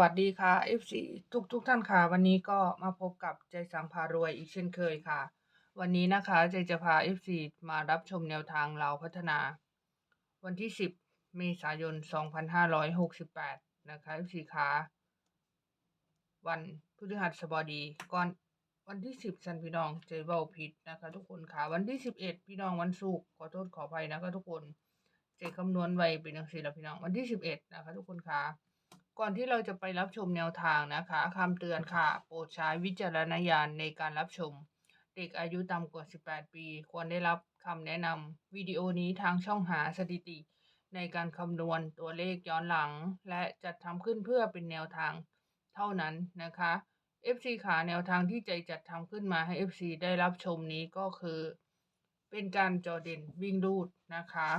วัสดีค่ะ FC ทุกทุกท่านค่ะ วันนี้ก็มาพบกับใจสังพารวยอีกเช่นเคยค่ะ วันนี้นะคะใจจะพา FC มารับชมแนวทางเราพัฒนา วันที่ 10 เมษายน 2568 นะคะ FC ค่ะวันพฤหัสบดีก่อนวันที่ 10สันพี่น้องเจเบาผิดนะคะ ทุกคนค่ะ วันที่ 11 พี่น้องวันศุกร์ขอโทษขออภัยนะคะทุกคนเจคำนวณไว้เป็นอย่งสี่แล้วพี่น้องวันที่ 11 นะคะ ทุกคนค่ะ ก่อนที่เราจะไปรับชมแนวทางนะคะคำเตือนค่ะ โปรดใช้วิจารณญาณในการรับชม เด็กอายุต่ำกว่า 18 ปี ควรได้รับคำแนะนำวิดีโอนี้ทางช่องหาสถิติ ในการคำนวณตัวเลขย้อนหลัง และจัดทำขึ้นเพื่อเป็นแนวทางเท่านั้นนะคะ FC ขาแนวทางที่ใจจัดทำขึ้นมาให้ FC ได้รับชมนี้ก็คือ เป็นการจอเด่นวิ่งรูดนะคะ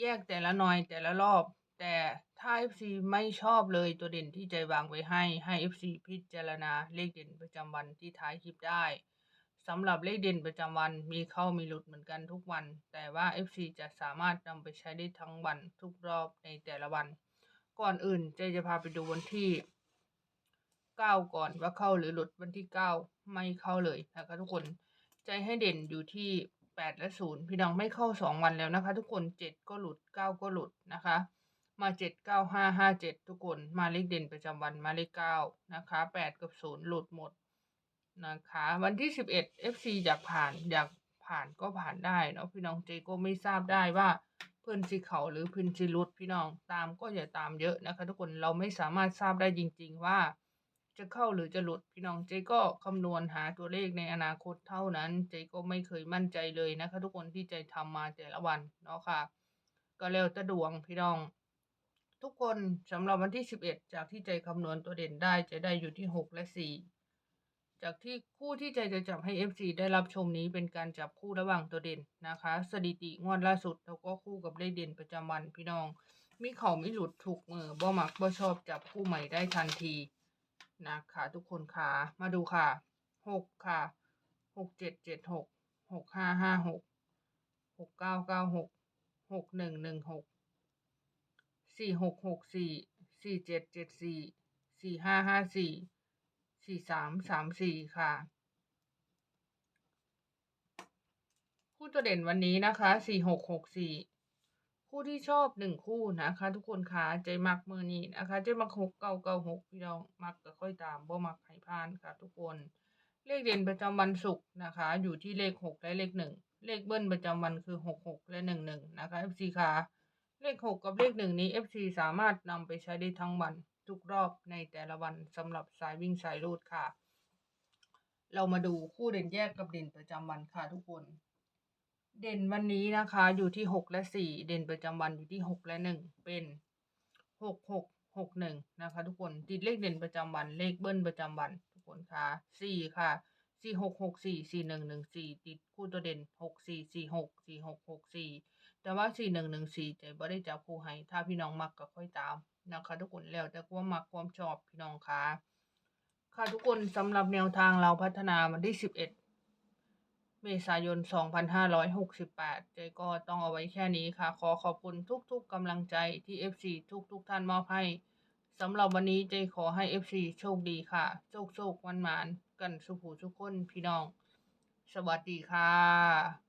แยกแต่ละหน่อยแต่ละรอบ แต่ถ้า FC ไม่ชอบเลยตัวเด่นที่ใจวางไว้ให้ให้ FC พิจารณาเลขเด่นประจำวันที่ท้ายคลิปได้สำหรับเลขเด่นประจำวันมีเข้ามีหลุดเหมือนกันทุกวัน แต่ว่า FC จะสามารถนำไปใช้ได้ทั้งวันทุกรอบในแต่ละวัน ก่อนอื่นใจจะพาไปดูวันที่ 9 ก่อนว่าเข้าหรือหลุดวันที่ 9 ไม่เข้าเลยนะคะทุกคนใจให้เด่นอยู่ที่ 8 และ 0 พี่น้องไม่เข้า 2 วันแล้วนะคะ ทุกคน 7 ก็หลุด 9 ก็หลุดนะคะ มา7 9 5 5 7ทุกคนมาเลขเด่นประจำวันมาเลข9นะคะ8กับ0หลุดหมดนะคะวันที่11 FC อยากผ่านอยากผ่านก็ผ่านได้เนาะพี่น้องเจก็ไม่ทราบได้ว่าเพื่อนสิเขาหรือเพื่อนสิรุดพี่น้องตามก็อย่าตามเยอะนะคะ ทุกคนเราไม่สามารถทราบได้จริง ๆ ว่า จะเข้าหรือจะหลุดพี่น้องเจก็คำนวณหาตัวเลขในอนาคตเท่านั้น เจก็ไม่เคยมั่นใจเลยนะคะ ทุกคนที่ใจทำมาแต่ละวันเนาะค่ะ ก็แล้วแต่ดวงพี่น้อง ทุกคนสำหรับวันที่ 11 จากที่ใจคำนวณตัวเด่นได้จะได้อยู่ที่ 6 และ 4 จากที่คู่ที่ใจจะจับให้ FC ได้รับชมนี้เป็นการจับคู่ระหว่างตัวเด่นนะคะ สถิติงวดล่าสุดแล้วก็คู่กับเลขเด่นประจำวันพี่น้อง มีเขาไม่หลุดถูกมือบ่มักบ่ชอบจับคู่ใหม่ได้ทันทีนะคะทุกคนค่ะมาดูค่ะ 6 ค่ะ 6 7 7 6 6 5 5 6 6 9 9 6 6 1 1 6 สี่หกหกสี่สี่เจ็ดเจ็ดสี่สี่ห้าห้าสี่สี่สามสามสี่ค่ะ คู่ตัวเด่นวันนี้นะคะสี่หกหกสี่คู่ที่ชอบหนึ่งคู่นะคะ ทุกคนคะใจมักมือนี้นะคะใจมักหกเก้าเก้าหกพี่น้องมักก็ค่อยตามบ่มักให้พานค่ะ ทุกคนเลขเด่นประจำวันศุกร์นะคะ อยู่ที่เลขหกและเลขหนึ่งเลขเบิ้ลประจำวันคือหกหกและหนึ่งหนึ่งนะคะ FC ค่ะ เลขหกกับเลขหนึ่งนี้ FC สามารถนำไปใช้ได้ทั้งวัน ทุกรอบในแต่ละวันสำหรับสายวิ่งสายรูดค่ะ เรามาดูคู่เด่นแยกกับเด่นประจำวันค่ะทุกคน เด่นวันนี้นะคะอยู่ที่หกและสี่เด่นประจำวันอยู่ที่หกและหนึ่งเป็นหกหกหกหนึ่งนะคะ ทุกคนติดเลขเด่นประจำวันเลขเบิ้ลประจำวันทุกคนค่ะสี่ค่ะ สี่หกหกสี่สี่หนึ่งหนึ่งสี่ติดคู่ตัวเด่นหกสี่สี่หกสี่หกหกสี่แต่ว่าสี่หนึ่งหนึ่งสี่ใจบ่ได้จับคู่ให้ถ้าพี่น้องมักก็ค่อยตามนะคะทุกคนแล้วแต่ความมักความชอบพี่น้องค่ะค่ะทุกคนสำหรับแนวทางเราพัฒนาวันที่สิบเอ็ดเมษายนสองพันห้าร้อยหกสิบแปดจก็ต้องเอาไว้แค่นี้ค่ะ ขอขอบคุณทุกๆกำลังใจที่ FC ทุกๆท่านมอบให้สำหรับวันนี้ใจขอให้ FC โชคดีค่ะ โชคโชควันหมาน กันสุขูทุกคนพี่น้อง สวัสดีค่ะ